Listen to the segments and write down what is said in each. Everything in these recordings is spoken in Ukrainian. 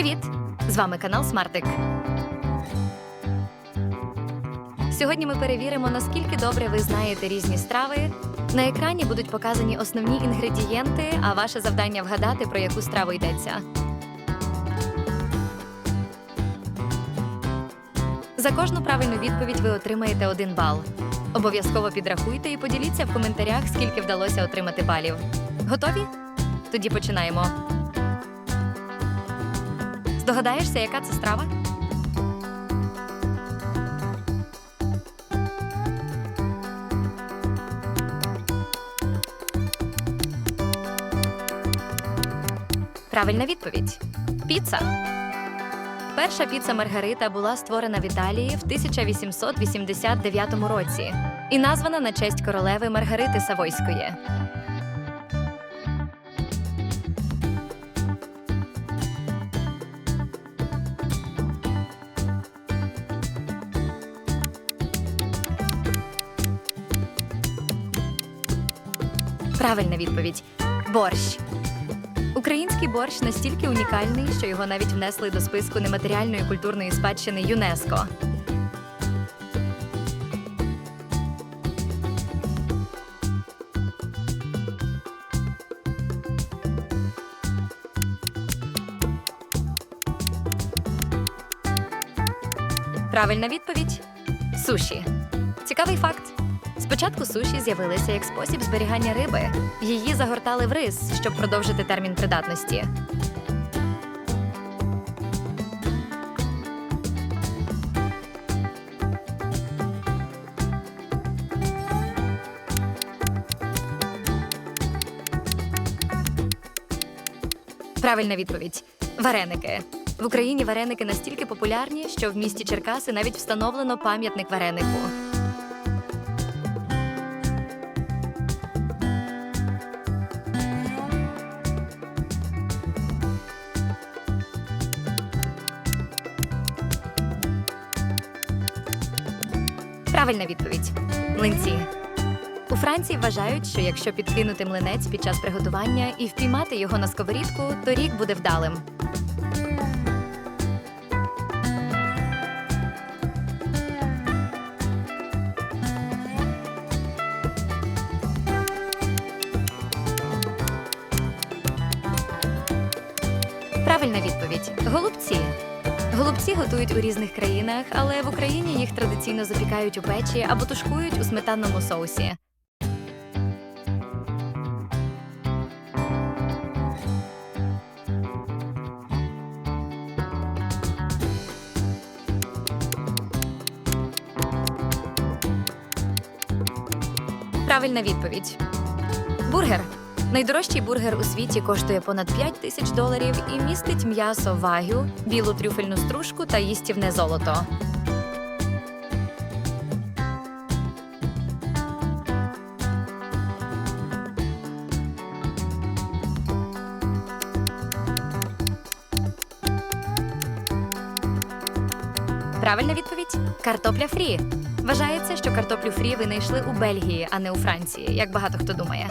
Привіт! З вами канал Смартик. Сьогодні ми перевіримо, наскільки добре ви знаєте різні страви. На екрані будуть показані основні інгредієнти, а ваше завдання вгадати, про яку страву йдеться. За кожну правильну відповідь ви отримаєте один бал. Обов'язково підрахуйте і поділіться в коментарях, скільки вдалося отримати балів. Готові? Тоді починаємо. Здогадаєшся, яка це страва? Правильна відповідь. Піца. Перша піца Маргарита була створена в Італії в 1889 році і названа на честь королеви Маргарити Савойської. Правильна відповідь борщ. Український борщ настільки унікальний, що його навіть внесли до списку нематеріальної культурної спадщини ЮНЕСКО. Правильна відповідь суші. Цікавий факт. Спочатку суші з'явилися як спосіб зберігання риби. Її загортали в рис, щоб продовжити термін придатності. Правильна відповідь вареники. В Україні вареники настільки популярні, що в місті Черкаси навіть встановлено пам'ятник варенику. Правильна відповідь млинці. У Франції вважають, що якщо підкинути млинець під час приготування і впіймати його на сковорідку, то рік буде вдалим. Правильна відповідь голубці. Голубці готують у різних країнах, але в Україні їх традиційно запікають у печі або тушкують у сметанному соусі. Правильна відповідь. Бургер. Найдорожчий бургер у світі коштує понад 5 тисяч доларів і містить м'ясо вагю, білу трюфельну стружку та їстівне золото. Правильна відповідь картопля фрі. Вважається, що картоплю фрі винайшли у Бельгії, а не у Франції, як багато хто думає.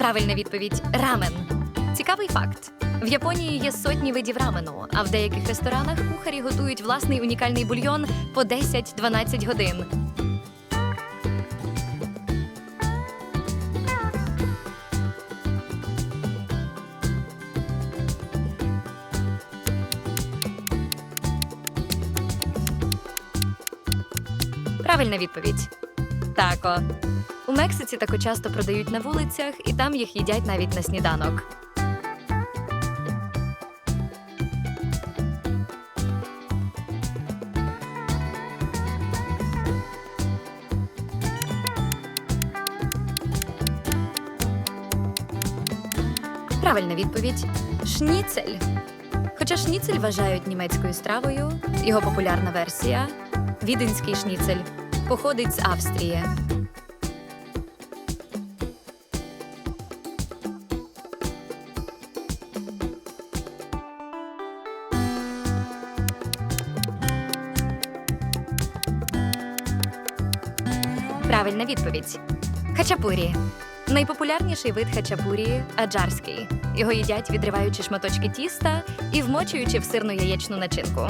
Правильна відповідь рамен. Цікавий факт. В Японії є сотні видів рамену, а в деяких ресторанах кухарі готують власний унікальний бульйон по 10-12 годин. Правильна відповідь. Тако. У Мексиці тако часто продають на вулицях, і там їх їдять навіть на сніданок. Правильна відповідь шніцель. Хоча шніцель вважають німецькою стравою, його популярна версія віденський шніцель походить з Австрії. Правильна відповідь. Хачапурі. Найпопулярніший вид хачапурі аджарський. Його їдять, відриваючи шматочки тіста і вмочуючи в сирну яєчну начинку.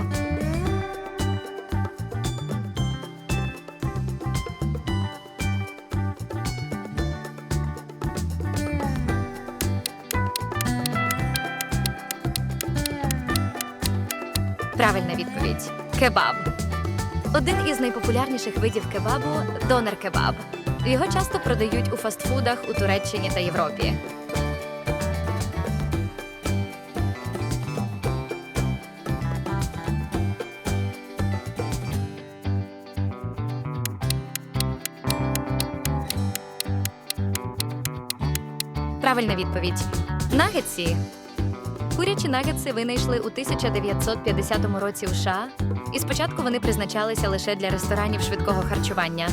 Правильна відповідь кебаб. Один із найпопулярніших видів кебабу донер-кебаб. Його часто продають у фастфудах у Туреччині та Європі. Правильна відповідь. Нагетсі. Курячі нагетси винайшли у 1950 році у США, і спочатку вони призначалися лише для ресторанів швидкого харчування.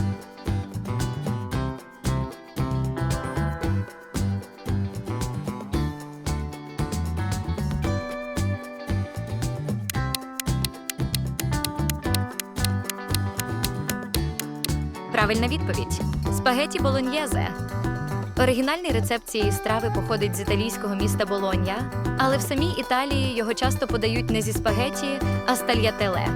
Правильна відповідь: спагеті болоньєзе. Оригінальний рецепт цієї страви походить з італійського міста Болонья, але в самій Італії його часто подають не зі спагеті, а з тальятеле.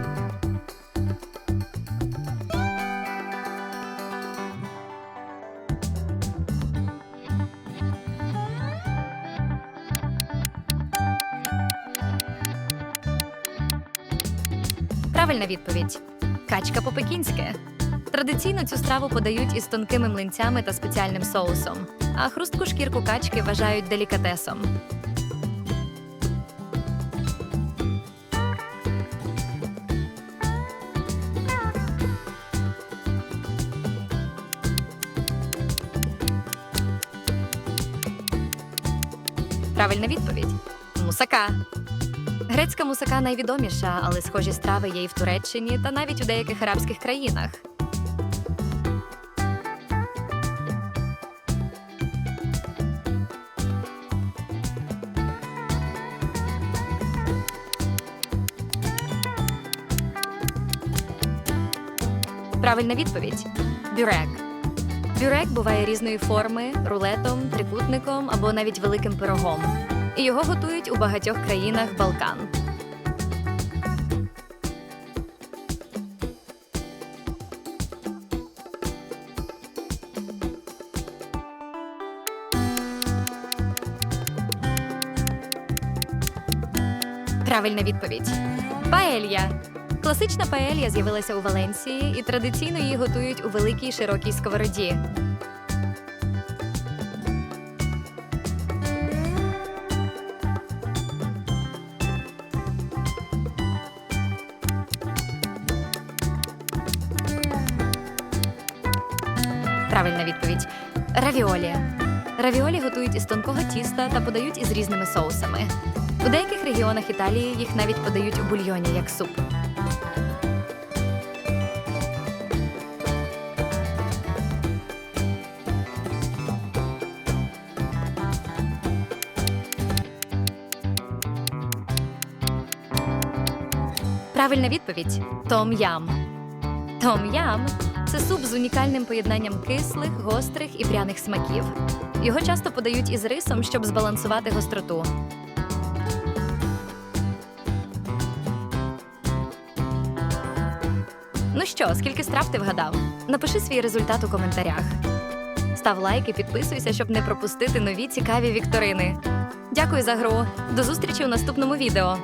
Правильна відповідь: качка по-пекінськи. Традиційно цю страву подають із тонкими млинцями та спеціальним соусом, а хрустку шкірку качки вважають делікатесом. Правильна відповідь мусака. Грецька мусака найвідоміша, але схожі страви є і в Туреччині та навіть у деяких арабських країнах. Правильна відповідь бюрек. Бюрек буває різної форми, рулетом, трикутником або навіть великим пирогом. І його готують у багатьох країнах Балкан. Правильна відповідь. Паелья. Класична паелья з'явилася у Валенсії і традиційно її готують у великій широкій сковороді. Правильна відповідь. Равіолі. Равіолі готують із тонкого тіста та подають із різними соусами. У деяких регіонах Італії їх навіть подають у бульйоні як суп. Правильна відповідь том-ям. Том-ям це суп з унікальним поєднанням кислих, гострих і пряних смаків. Його часто подають із рисом, щоб збалансувати гостроту. Ну що, скільки страв ти вгадав? Напиши свій результат у коментарях. Став лайк і підписуйся, щоб не пропустити нові цікаві вікторини. Дякую за гру. До зустрічі у наступному відео.